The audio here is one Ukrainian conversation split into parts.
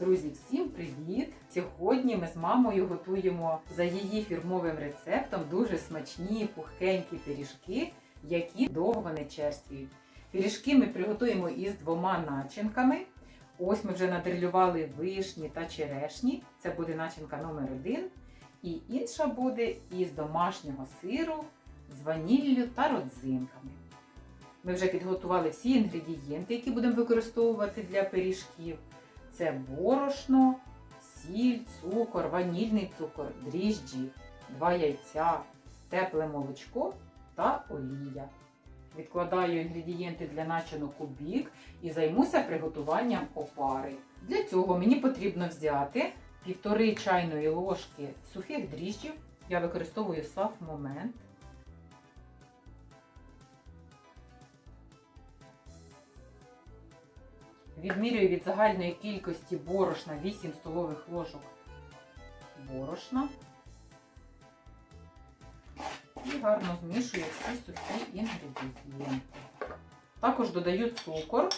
Друзі, всім привіт! Сьогодні ми з мамою готуємо за її фірмовим рецептом дуже смачні пухенькі пиріжки, які довго не черствіють. Пиріжки ми приготуємо із двома начинками. Ось ми вже надрилювали вишні та черешні. Це буде начинка номер один. І інша буде із домашнього сиру з ваніллю та родзинками. Ми вже підготували всі інгредієнти, які будемо використовувати для пиріжків. Це борошно, сіль, цукор, ванільний цукор, дріжджі, два яйця, тепле молочко та олія. Відкладаю інгредієнти для начинок у бік і займуся приготуванням опари. Для цього мені потрібно взяти півтори чайної ложки сухих дріжджів. Я використовую сав момент. Відмірюю від загальної кількості борошна 8 столових ложок борошна. І гарно змішую всі сухі інгредієнти. Також додаю цукор.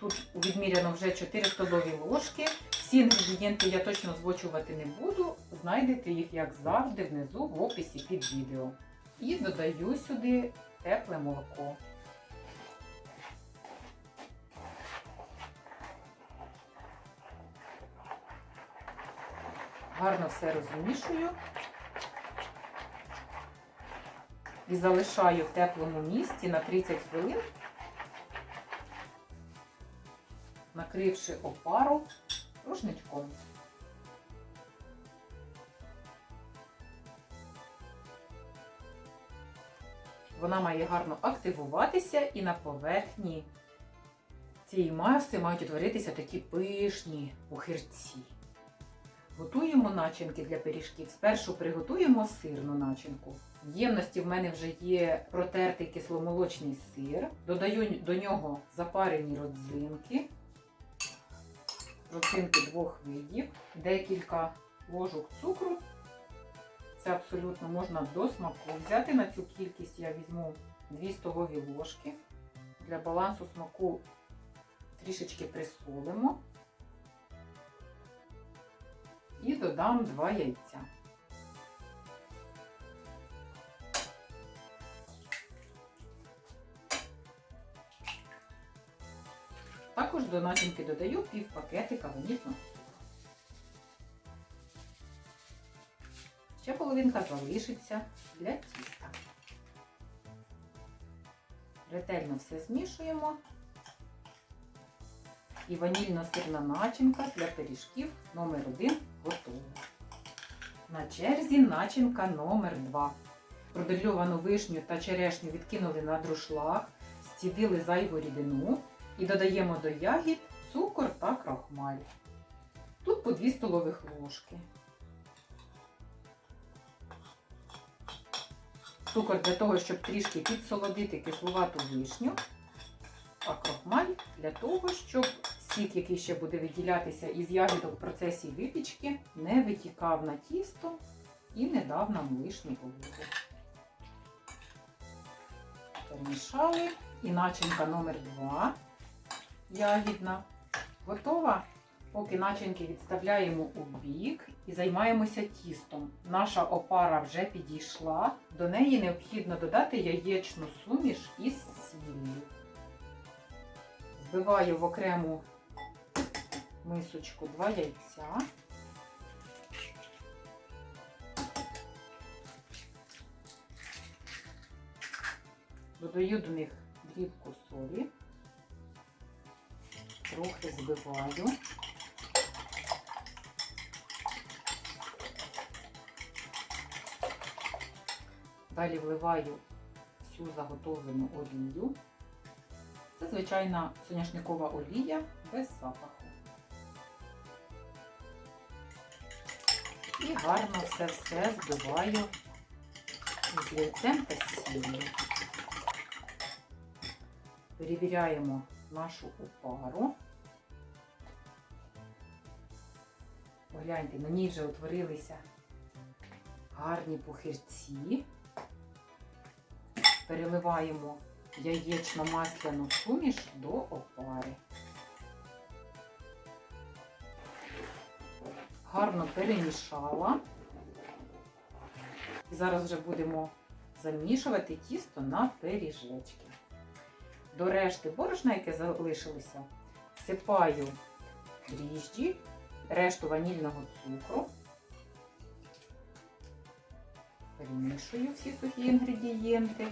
Тут відміряно вже 4 столові ложки. Всі інгредієнти я точно звочувати не буду. Знайдете їх, як завжди, внизу в описі під відео. І додаю сюди тепле молоко. Гарно все розмішую і залишаю в теплому місці на 30 хвилин, накривши опару рушничком. Вона має гарно активуватися і на поверхні цієї маси мають утворитися такі пишні пухирці. Готуємо начинки для пиріжків. Спершу приготуємо сирну начинку. В ємності в мене вже є протертий кисломолочний сир. Додаю до нього запарені родзинки, родзинки двох видів, декілька ложок цукру. Це абсолютно можна до смаку. Взяти на цю кількість я візьму 2 столові ложки. Для балансу смаку трішечки присолимо. І додам 2 яйця. Також до начинки додаю пів пакетика ванільного цукру. Ще половинка залишиться для тіста. Ретельно все змішуємо. І ванільно-сирна начинка для пиріжків номер 1 готова. На черзі начинка номер 2 Продельовану вишню та черешню відкинули на друшлаг, зцідили зайву рідину і додаємо до ягід цукор та крахмаль. Тут по 2 столових ложки. Цукор для того, щоб трішки підсолодити кислувату вишню, а крохмаль для того, щоб сік, який ще буде виділятися із ягідок в процесі випічки, не витікав на тісто і не дав нам лишній вологу. Перемішали. І начинка номер 2 ягідна. Готова. Поки начинки відставляємо у бік і займаємося тістом. Наша опара вже підійшла. До неї необхідно додати яєчну суміш із сіллю. Збиваю в окрему мисочку два яйця. Додаю до них дрібку солі, трохи збиваю. Далі вливаю всю заготовлену олію. Це звичайна соняшникова олія без запаху. І гарно все все збиваю з яйцем та сіллю. Перевіряємо нашу опару. Погляньте, на ній вже утворилися гарні пухирці. Переливаємо яєчно-масляну суміш до опари. Гарно перемішала. І зараз вже будемо замішувати тісто на пиріжечки. До решти борошна, яке залишилося, всипаю дріжджі, решту ванільного цукру. Перемішую всі сухі інгредієнти.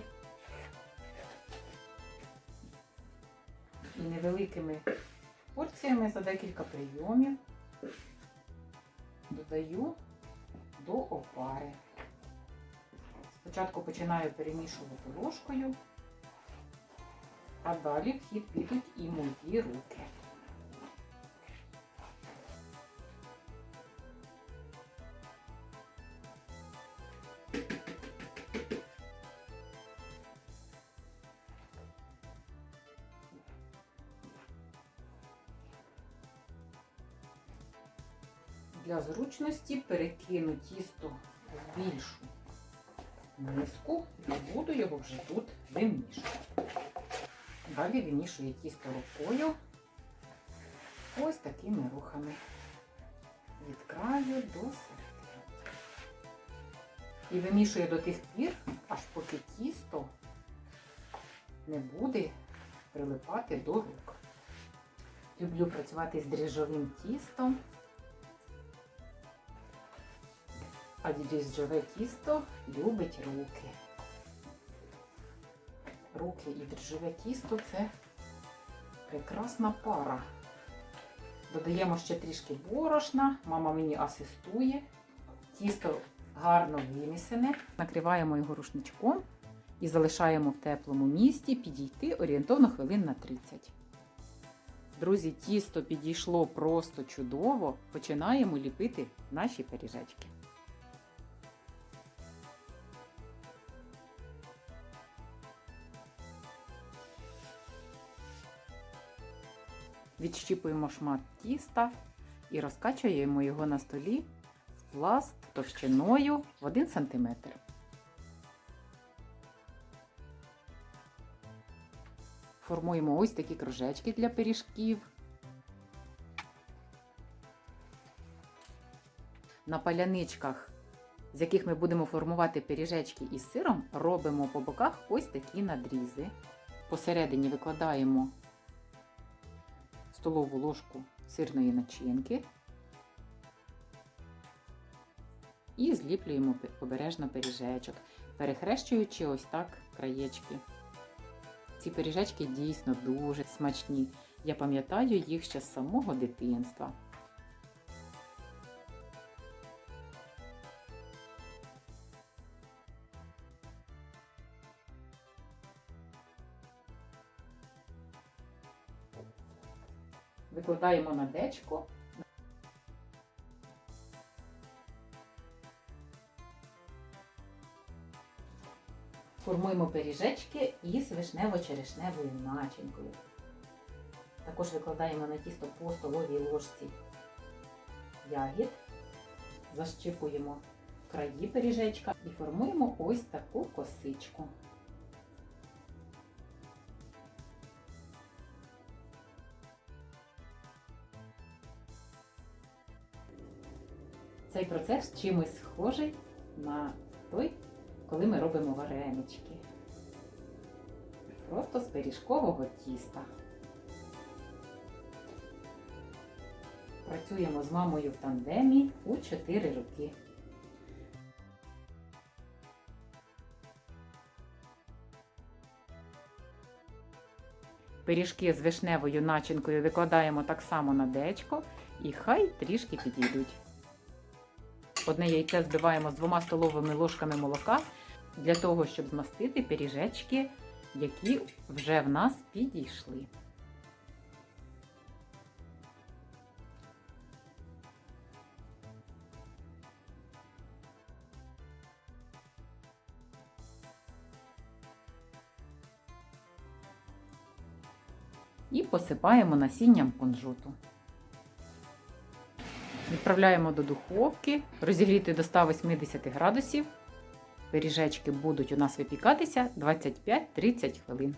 І невеликими порціями за декілька прийомів додаю до опари. Спочатку починаю перемішувати ложкою, а далі в хід підуть і мої руки. Для зручності перекину тісто в більшу миску і буду його вже тут вимішувати. Далі вимішую тісто рукою ось такими рухами від краю до середини. І вимішую до тих пір, аж поки тісто не буде прилипати до рук. Люблю працювати з дріжджовим тістом. А дріжджове тісто любить руки. Руки і дріжджове тісто це прекрасна пара. Додаємо ще трішки борошна, мама мені асистує. Тісто гарно вимісене. Накриваємо його рушничком і залишаємо в теплому місці підійти орієнтовно хвилин на 30. Друзі, тісто підійшло просто чудово. Починаємо ліпити наші пиріжечки. Відщіпуємо шмат тіста і розкачуємо його на столі в пласт товщиною в 1 см. Формуємо ось такі кружечки для пиріжків. На паляничках, з яких ми будемо формувати пиріжечки із сиром, робимо по боках ось такі надрізи. Посередині викладаємо столову ложку сирної начинки і зліплюємо обережно пиріжечок, перехрещуючи ось так краєчки. Ці пиріжечки дійсно дуже смачні. Я пам'ятаю їх ще з самого дитинства. Викладаємо на дечко. Формуємо пиріжечки із вишнево-черешневою начинкою. Також викладаємо на тісто по столовій ложці ягід, защипуємо краї пиріжечка і формуємо ось таку косичку. Цей процес чимось схожий на той, коли ми робимо варенички. Просто з пиріжкового тіста. Працюємо з мамою в тандемі у 4 роки. Пиріжки з вишневою начинкою викладаємо так само на дечко і хай трішки підійдуть. Одне яйце збиваємо з двома столовими ложками молока для того, щоб змастити пиріжечки, які вже в нас підійшли. І посипаємо насінням кунжуту. Відправляємо до духовки, розігріти до 180 градусів. Пиріжечки будуть у нас випікатися 25-30 хвилин.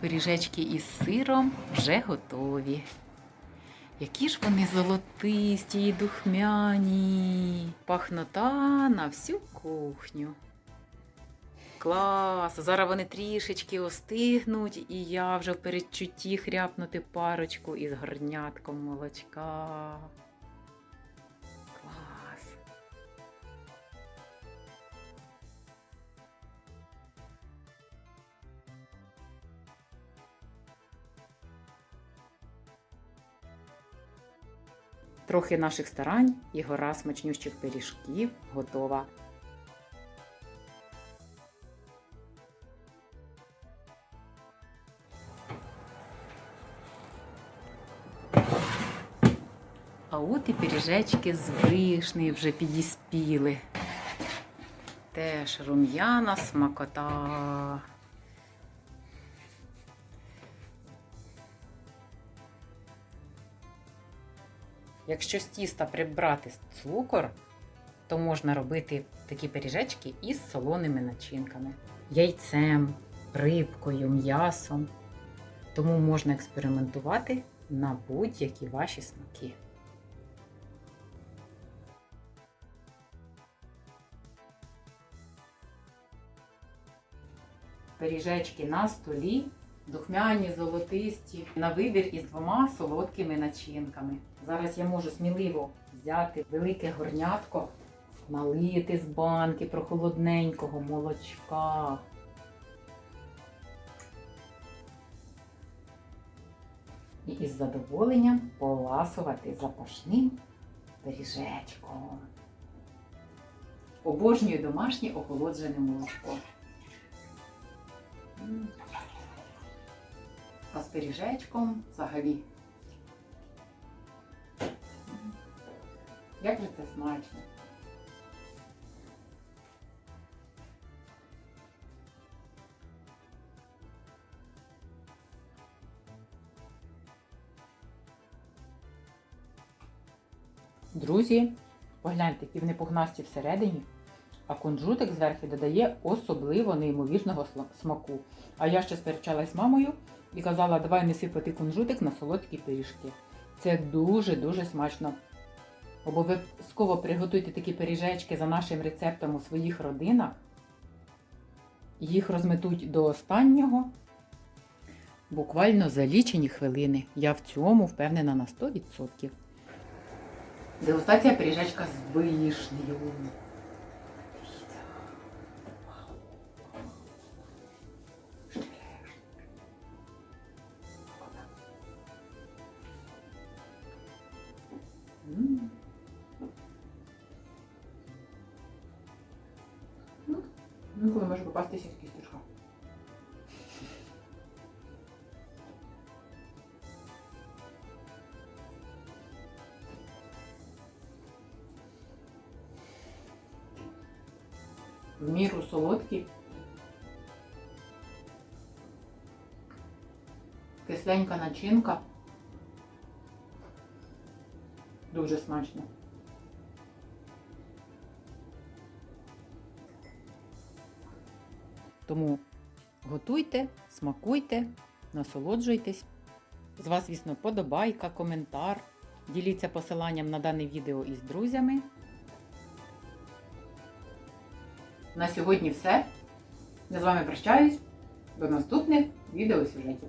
Пиріжечки із сиром вже готові. Які ж вони золотисті і духмяні. Пахнота на всю кухню. Клас! Зараз вони трішечки остигнуть, і я вже в передчутті хряпнути парочку із горнятком молочка. Трохи наших старань і гора смачнющих пиріжків готова. А от і пиріжечки з вишнею вже підіспіли. Теж рум'яна смакота. Якщо з тіста прибрати цукор, то можна робити такі пиріжечки із солоними начинками, яйцем, рибкою, м'ясом. Тому можна експериментувати на будь-які ваші смаки. Пиріжечки на столі, духмяні, золотисті, на вибір із двома солодкими начинками. Зараз я можу сміливо взяти велике горнятко, налити з банки прохолодненького молочка. І із задоволенням поласувати запашним пиріжечком. Обожнюю домашнє охолоджене молочко. А з пиріжечком взагалі. Як же це смачно? Друзі, погляньте, які вони пухнасті всередині, а кунжутик зверху додає особливо неймовірного смаку. А я ще сперечалась з мамою і казала, давай не сипати кунжутик на солодкі пиріжки. Це дуже-дуже смачно. Обов'язково приготуйте такі пиріжечки за нашим рецептом у своїх родинах. Їх розметуть до останнього. Буквально за лічені хвилини. Я в цьому впевнена на 100%. Дегустація пиріжечка з вишнею. Ніколи може попастися кісточка. В міру солодкі. Кисленька начинка. Дуже смачно. Тому готуйте, смакуйте, насолоджуйтесь. З вас, звісно, подобайка, коментар. Діліться посиланням на дане відео із друзями. На сьогодні все. Я з вами прощаюсь. До наступних відеосюжетів.